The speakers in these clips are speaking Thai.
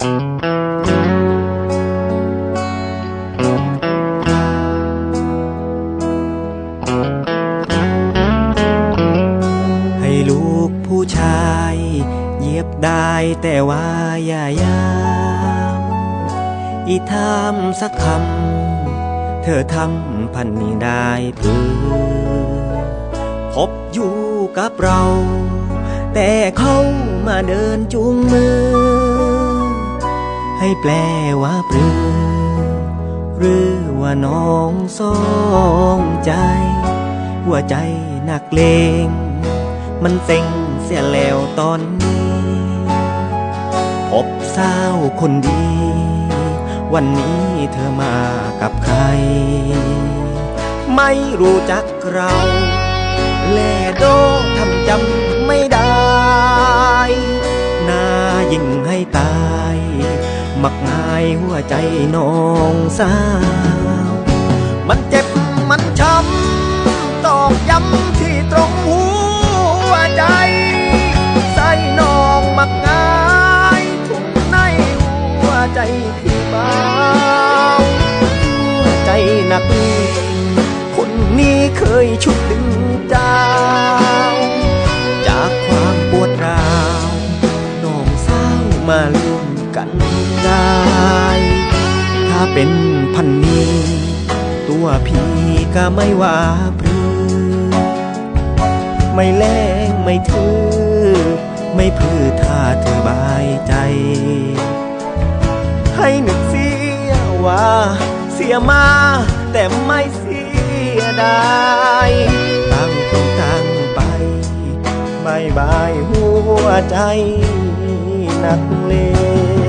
ให้ลูกผู้ชายเยียบได้แต่ว่าอย่ายามอีทามสักคำ เธอทำพันนี้ได้เพื่อพบอยู่กับเรา แต่เขามาเดินจูงมือ ให้แปลว่าปรือ หรือว่าน้องสองใจ หัวใจนักเลง มันเซ็งเสียแล้วตอนนี้ พบสาวคนดี วันนี้เธอมากับใคร ไม่รู้จักเรา แลโดทำจำไม่ได้ ใจน้องสาว มันเจ็บมันช้ำตอกย้ำที่ตรงหัวใจ ใส่น้องมักง่ายทุกในหัวใจพี่บาหัวใจหนักคนนี้เคยชุดดึงดาวจากความปวดร้าวน้องเศร้ามา เป็นพันนี้ตัวพี่ก็ไม่ว่าพรือ ไม่แรงไม่ถือ ไม่พือถ้าเธอบายใจ ให้นึกเสียว่า เสียมาแต่ไม่เสียดายตั้งคนตั้งไปบายบายหัวใจนักเลง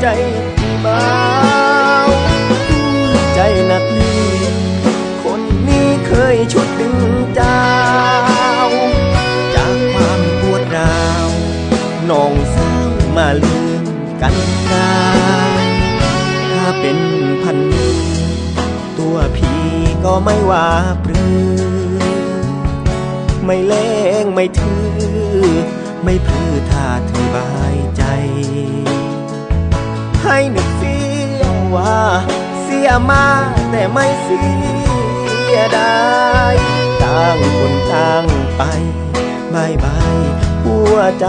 ใจที่เบาวใจนักลงคนนี้เคยชุดดึงเจ้า จากความปวดร้าวน้องสาวมาลืมกันได้ถ้าเป็นพันนี้ตัวพี่ก็ไม่ว่าปรือไม่แรงไม่ถือ ไม่พือถ้าเธอ ยมาแต่ไม่เสียดายต่างคนต่างไปบายบายหัวใจ